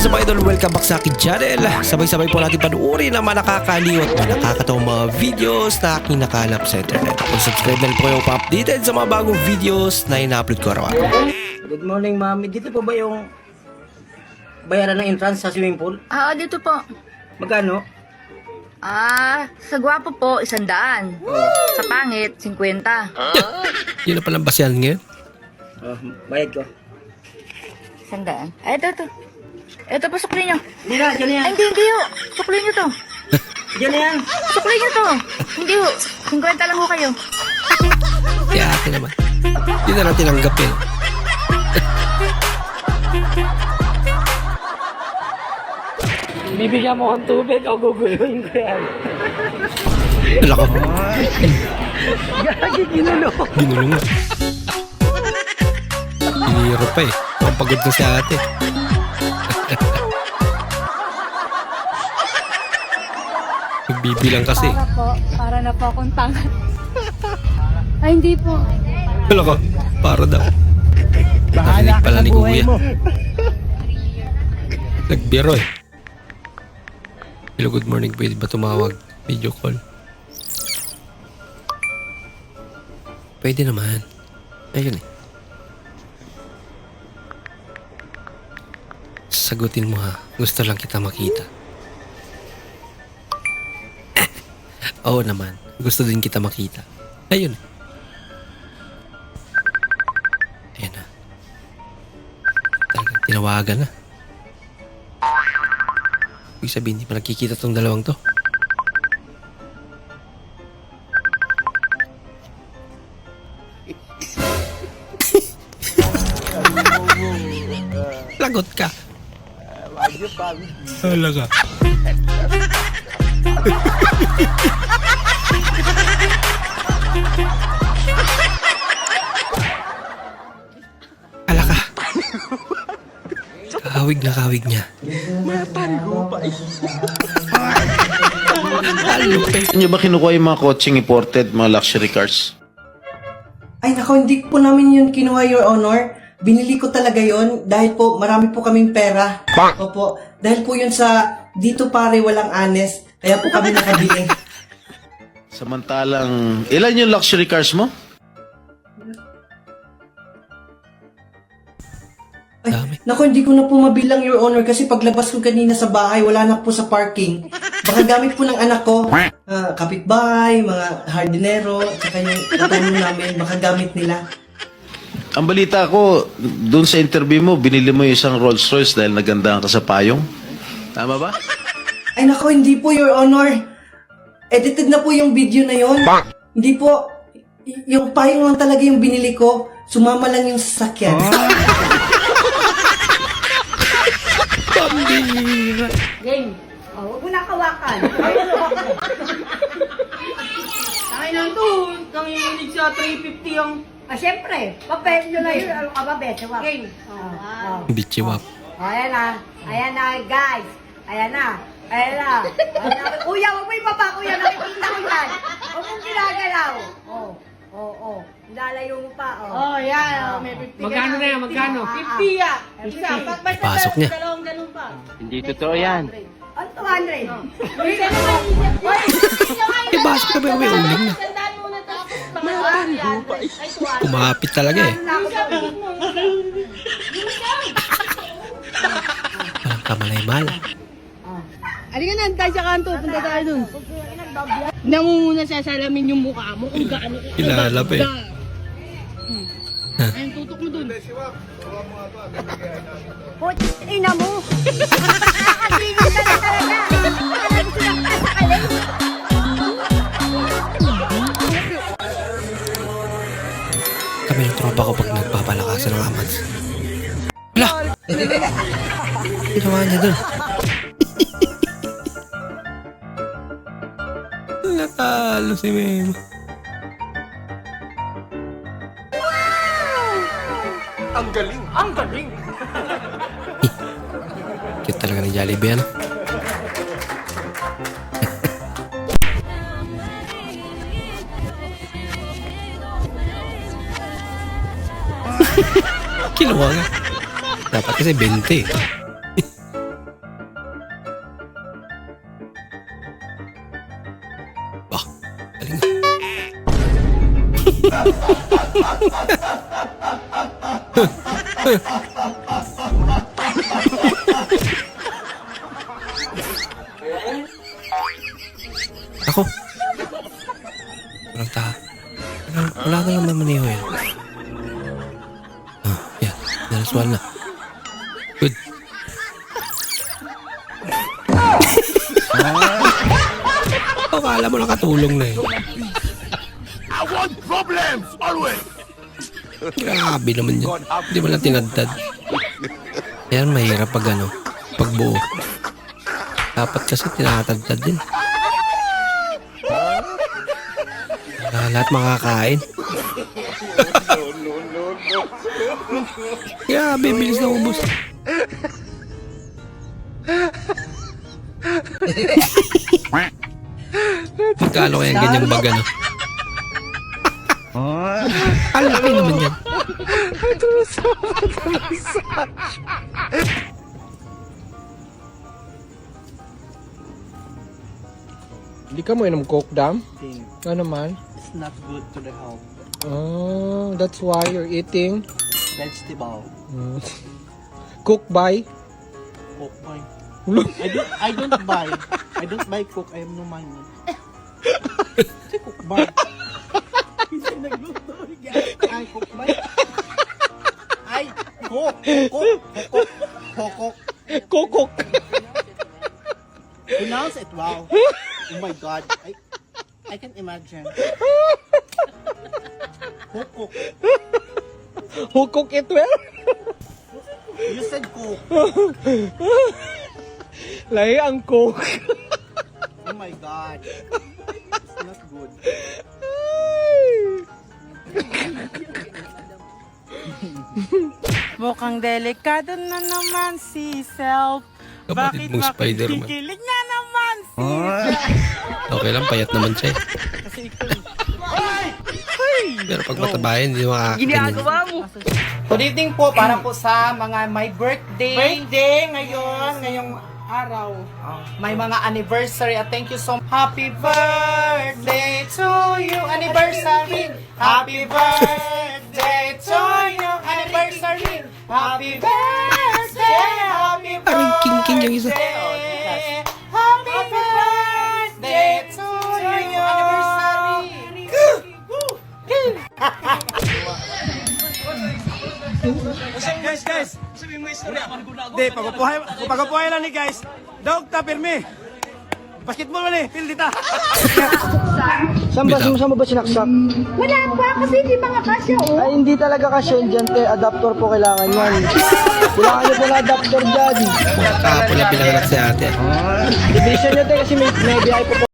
is up idol? Welcome back sa akin channel. Sabay-sabay po natin panuorin ang mga nakakaliw at mga nakakatawang mga videos na aking nakalap sa internet. Kung subscribe na po kayo pa-updated sa mga bagong videos na ina-upload ko araw-araw. Good morning, mami. Dito po ba yung bayaran ng entrance sa swimming pool? Ah, dito po. Magkano? Ah, sa gwapo po, isandaan. Sa pangit, 50. Yun na palang basyan ngayon. Oh, bayad ko. Isandaan. Ay, ito, ito. Ito po, sukli nyo. Hindi na, dyan yan. Ay, hindi, hindi ho. Sukli nyo to. Dyan yan. Sukli nyo to. Hindi ho. 50 lang ho kayo. Kaya atin naman. Yun na lang tinanggapin. Bibigyan mo akong tubig o guguluhin ko yan. Wala ka. Gagi, ginulo. Ginulo nga. Hinihiro pa eh. Ang pagod na si ate. Nagbibilang kasi. Para po, para na po akong tanga. Ay, hindi po. Wala ka. Para daw. Narinig pala ni kuya. Nagbiro eh. Hello, good morning. Pwede ba tumawag? Video call. Pwede naman. Ayun eh. Sagutin mo ha. Gusto lang kita makita. Oo naman. Gusto din kita makita. Ayun eh. Ayan na. Talagang tinawagan na. Ibig sabihin, hindi pa nagkikita tong dalawang to. Lagot ka. Talaga. Ala ka. Kahawig na kahawig niya. Alupin. Ano ba kinukuha yung mga coaching imported, mga luxury cars? Ay nako, hindi po namin yun kinuha, Your Honor. Binili ko talaga yon dahil po marami po kaming pera. Opo. Dahil po yun sa dito pare walang anes. Kaya po kami nakabili. Samantalang, ilan yung luxury cars mo? Ay, Dami. nako, hindi ko na po mabilang, Your Honor, kasi paglabas ko kanina sa bahay, wala na po sa parking. Baka gamit po ng anak ko, ah, kapitbahay, mga hardinero, at saka yung katulong namin, baka gamit nila. Ang balita ko, dun sa interview mo, binili mo yung isang Rolls Royce dahil nagandahan ka sa payong. Tama ba? Ay nako, hindi po, Your Honor. Edited na po yung video na yon. Hindi po. Y- yung payong lang talaga yung binili ko. Sumama lang yung sasakyan. Pambira. Game. Oh, huwag mo na kawakan. Tangin na. Nanginginig sa 350 yung... Ah, syempre. Papel nyo na yun. Ano ka ba, Bete? Game. Oh, oh. Bichiwap. Oh, ayan na. Ayan na, guys. Ayan na. Ayan na. Na. Kuya, huwag mo ibaba, kuya. Nakikita ko yan. Huwag mong ginagalaw. Oh. Oh, oh. Lalayo mo pa, oh. Oh, yan. Oh, may 50 Magkano na yan? Magkano? 50 yan. Isa. Ba't ba't Pasok niya. dalawang ganun pa? Hindi totoo yan. Ang 200. Uy, ganun? Uy, Eh, basok na ba yung may uling na? Tandaan mo na tapos mga yan. Ay. Kumapit talaga eh. Walang kamalay-malay. Halika na, tayo sa kanto. Punta tayo dun. Tignan mo muna sa salamin yung mukha mo kung gaano. Kilala pa eh. Hmm. Ayun, tutok mo dun. Puti, ina mo. Nakakagigil ka na talaga. Parang gusto lang ka sa kalay. Kami ng tropa ko pag nagpapalakasan ng amats. Wala! Ginawa niya dun. Natalo si Memo. Ang galing! Ang galing! Cute talaga ni Jollibee, ano? Kinuha nga. Dapat kasi 20. Ako. Walang ta. Wala, wala ka lang naman yun. Ah, yan. Nalaswal na. Good. oh, kala mo nakatulong na eh. I want problems, always! Grabe naman yun. Hindi mo lang tinadtad. Yan, mahirap pag ano, pag buo. Dapat kasi tinatadtad din. Wala lahat makakain. Kaya, bibilis na ubos. Magkano kaya ang ganyang baga, no? Ang laki naman yan. Hindi ka mo inom coke, Dam? Ano naman? It's not good to the health. Oh, that's why you're eating Vegetable. mm, cook by Coke boy. I don't, I don't buy. I don't buy Coke. I have no money. Coke bar. Kasi nagluto. Ay, Coke bar. Ay, Coke. Coke. Coke. Coke. Kokok. Pronounce it wow. Oh my God. I, I can imagine. Coke. Who cook it well? You said Coke. Lahi ang coke. Oh my God. It's not good. Mukhang delikado na naman si Self. Kapatid mong Spider-Man. Kikilig na naman si Okay lang, payat naman siya eh. Pero pag matabayan, hindi makakaganyan. mo. Good evening po para po sa mga may birthday. Birthday ngayon, ngayong araw. May mga anniversary at thank you so much. Happy birthday to you, anniversary. Happy birthday. Happy birthday, happy birthday. Parang king-king yung isa. Happy birthday to you, anniversary. Guys, guys. Hindi, pagapuhay lang ni guys. Dog ta, pirmi. Basketball man eh, field dita. Saan ba, saan mo ba sinaksak? Wala pa kasi hindi mga kasya oh. Ay, hindi talaga kasi yun dyan, te. Adapter po kailangan yan. Kailangan nyo po na adapter dyan. Kahapon na pinanganak si ate. Division nyo, te, kasi may, may biyahe po